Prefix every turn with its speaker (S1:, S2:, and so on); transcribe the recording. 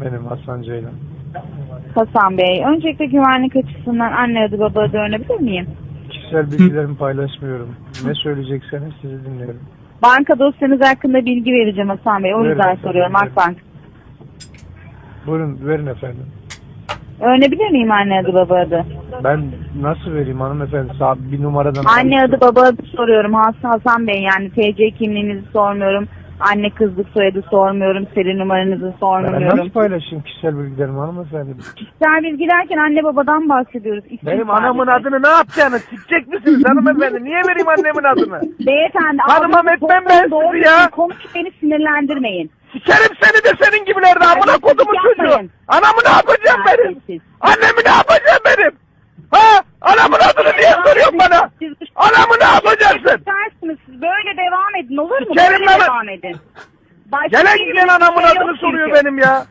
S1: Benim Hasan Ceylan.
S2: Hasan Bey, öncelikle güvenlik açısından anne adı baba adı öğrenebilir miyim?
S1: Kişisel bilgilerimi paylaşmıyorum. Ne söyleyecekseniz sizi dinliyorum.
S2: Banka dosyanız hakkında bilgi vereceğim Hasan Bey. O
S1: Verin
S2: yüzden
S1: efendim,
S2: soruyorum
S1: verin.
S2: Akbank.
S1: Buyurun verin efendim.
S2: Öğrenebilir miyim anne adı baba adı?
S1: Ben nasıl vereyim hanımefendi? Sağ bir numaradan
S2: Anne adı baba adı soruyorum Has- Hasan Bey yani TC kimliğinizi sormuyorum. Anne kızlık soyadı sormuyorum. Seri numaranızı
S1: Ben nasıl
S2: sormuyorum.
S1: paylaşayım kişisel bilgilerimi hanımefendi?
S2: Kişisel bilgi derken anne babadan bahsediyoruz. İsim
S3: Benim
S2: sadece.
S3: anamın adını ne yapacaksınız? Sikecek misiniz hanımefendi? Niye vereyim annemin adını?
S2: Beyefendi.
S3: Hanımam etmem ben sizi ya.
S2: Konuşup beni sinirlendirmeyin.
S3: Sikerim seni de senin gibilerde amına kodumun çocuğu. Anamı ne yapacağım benim?
S2: Terbiyesiz.
S3: Annemi ne yapacağım benim? Ha? Anamın adını niye soruyorsun bana? Anamı ne yapacaksın?
S2: Devam edin olur mu?
S3: Sikerim
S2: Böyle
S3: lan.
S2: devam edin. Başka
S3: Gelen
S2: bir
S3: giden anamın
S2: şey yok
S3: adını soruyor
S2: çünkü.
S3: benim ya.